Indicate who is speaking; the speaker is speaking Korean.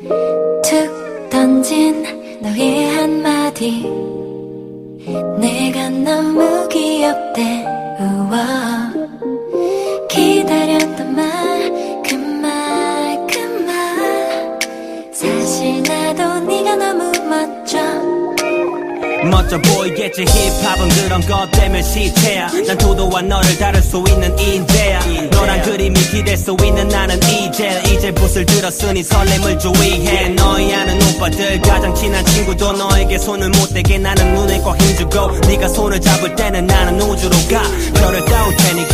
Speaker 1: 툭 던진 너의 한마디. 내가 너무 귀엽대. 우와. 기다렸던 말그말 그 말. 사실 나도 네가 너무 멋져.
Speaker 2: 멋져 보이겠지. 힙합은 그런 것 때문에 시체야. 난 도도와 너를 다룰 수 있는 인재야. 너란 그 붓을 들었으니 설렘을 주의해. 너희 아는 오빠들 가장 친한 친구도 너에게 손을 못 대게 나는 눈에 꼭 힘주고 네가 손을 잡을 때는 나는 우주로 가. 별을 따올 테니 기다려 이곳에 딱